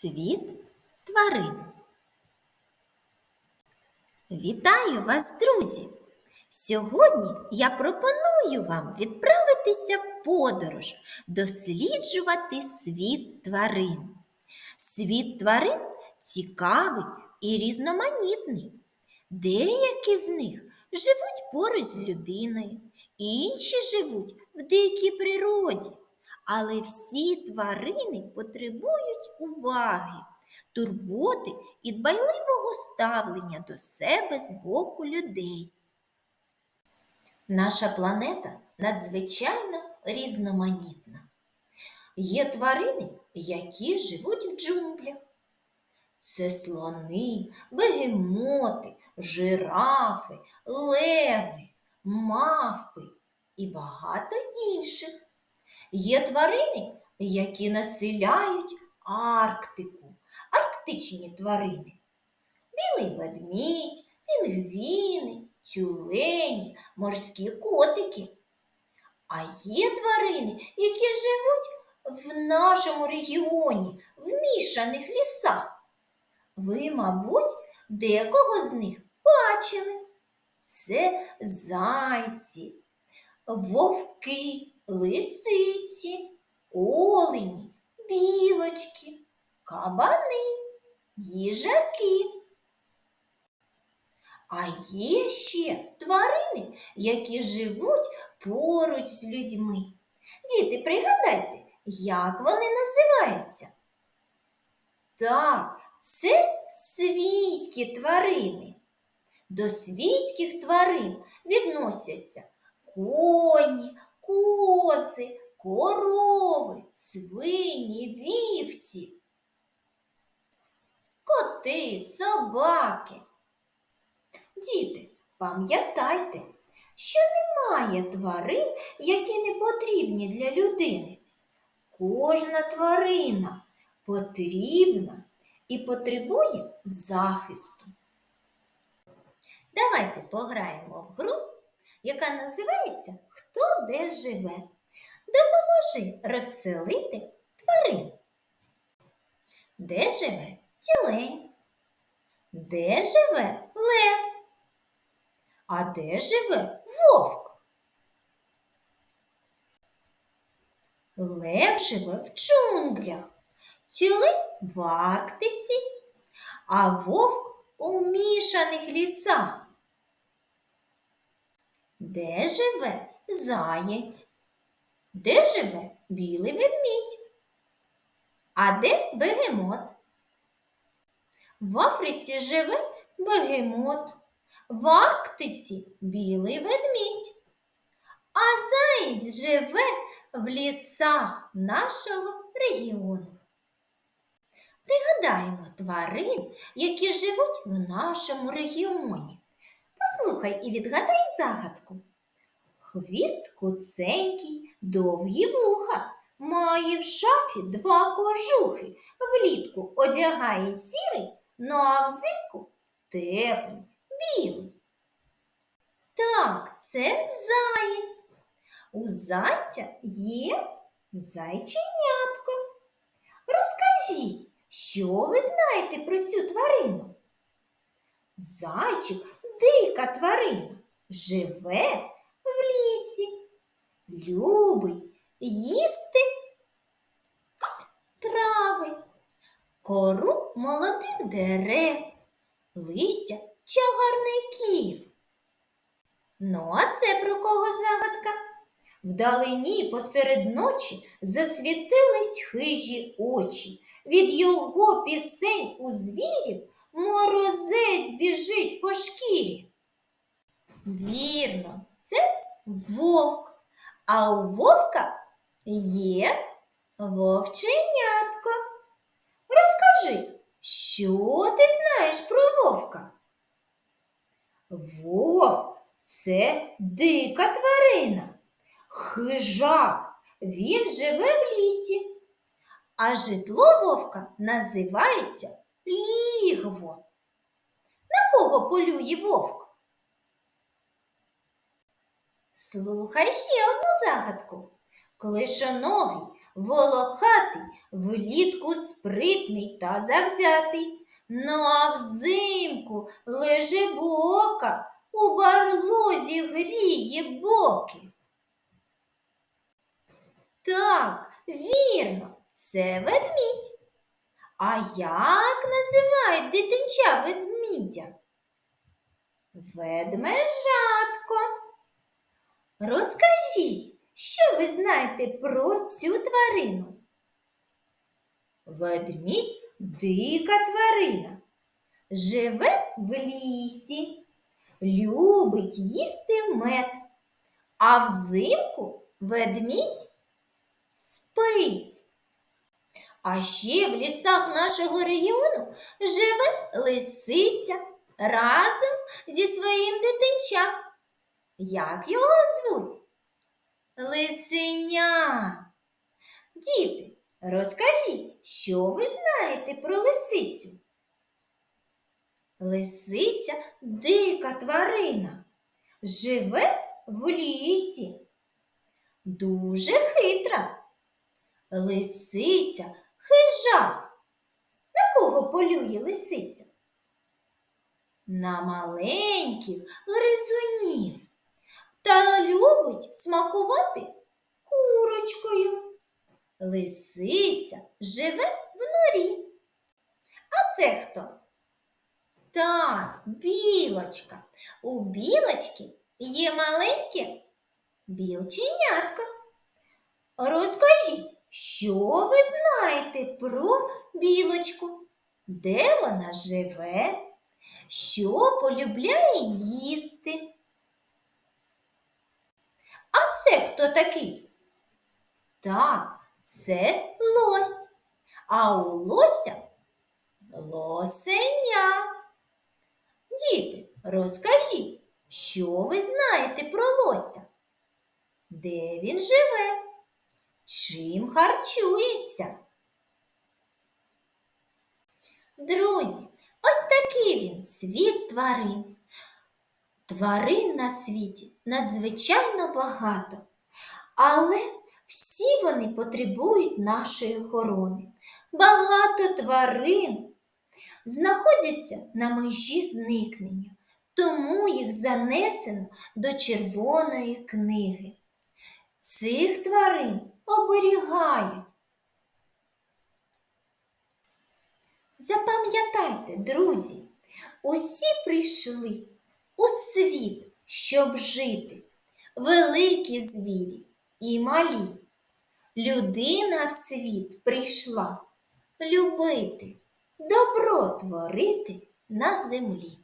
Світ тварин. Вітаю вас, друзі! Сьогодні я пропоную вам відправитися в подорож, досліджувати світ тварин. Світ тварин цікавий і різноманітний. Деякі з них живуть поруч з людиною, інші живуть в дикій природі. Але всі тварини потребують уваги, турботи і дбайливого ставлення до себе з боку людей. Наша планета надзвичайно різноманітна. Є тварини, які живуть в джунглях. Це слони, бегемоти, жирафи, леви, мавпи і багато інших. Є тварини, які населяють Арктику, арктичні тварини. Білий ведмідь, пінгвіни, тюлені, морські котики. А є тварини, які живуть в нашому регіоні, в мішаних лісах. Ви, мабуть, декого з них бачили. Це зайці, вовки, лисиці, олені, білочки, кабани, їжаки. А є ще тварини, які живуть поруч з людьми. Діти, пригадайте, як вони називаються? Так, це свійські тварини. До свійських тварин відносяться коні, кози, корови, свині, вівці, коти, собаки. Діти, пам'ятайте, що немає тварин, які не потрібні для людини. Кожна тварина потрібна і потребує захисту. Давайте пограємо в гру, яка називається Хто де живе. Допоможи розселити тварин. Де живе тюлень? Де живе лев? А де живе вовк? Лев живе в джунглях, тюлень в Арктиці, а вовк у мішаних лісах. Де живе заєць? Де живе білий ведмідь? А де бегемот? В Африці живе бегемот, в Арктиці білий ведмідь. А заєць живе в лісах нашого регіону. Пригадаємо тварин, які живуть в нашому регіоні. Послухай і відгадай загадку. Хвіст куценький, довгі вуха, має в шафі два кожухи, влітку одягає сірий, ну а взимку теплий, білий. Так, це заєць. У зайця є зайченятко. Розкажіть, що ви знаєте про цю тварину? Зайчик дика тварина, живе в лісі, любить їсти трави, кору молодих дерев, листя чагарників. Ну, а це про кого загадка? Вдалині посеред ночі засвітились хижі очі. Від його пісень у звірів морозець біжить по шкірі. Вірно, це вовк. А у вовка є вовченятко. Розкажи, що ти знаєш про вовка? Вовк це дика тварина, хижак. Він живе в лісі, а житло вовка називається лігво. На кого полює вовк? Слухай ще одну загадку. Клишоногий волохатий, влітку спритний та завзятий. Ну а взимку лежебока у барлозі гріє боки. Так, вірно, це ведмідь. А як називають дитинча ведмідя? Ведмежатко. Розкажіть, що ви знаєте про цю тварину? Ведмідь дика тварина. Живе в лісі, любить їсти мед, а взимку ведмідь спить. А ще в лісах нашого регіону живе лисиця разом зі своїм дитинчам. Як його звуть? Лисеня. Діти, розкажіть, що ви знаєте про лисицю? Лисиця дика тварина, живе в лісі. Дуже хитра. Лисиця хижак. На кого полює лисиця? На маленьких гризунів та любить смакувати курочкою. Лисиця живе в норі. А це хто? Так, білочка. У білочки є маленьке білченятко. Розкажіть, що ви знаєте про білочку? Де вона живе? Що полюбляє їсти? А це хто такий? Так, це лось. А у лося лосеня. Діти, розкажіть, що ви знаєте про лося? Де він живе? Чим харчується? Друзі, ось такий він світ тварин. Тварин на світі надзвичайно багато, але всі вони потребують нашої охорони. Багато тварин знаходяться на межі зникнення, тому їх занесено до Червоної книги. Цих тварин оберігають. Запам'ятайте, друзі, усі прийшли у світ, щоб жити, великі звірі і малі. Людина в світ прийшла любити, добро творити на землі.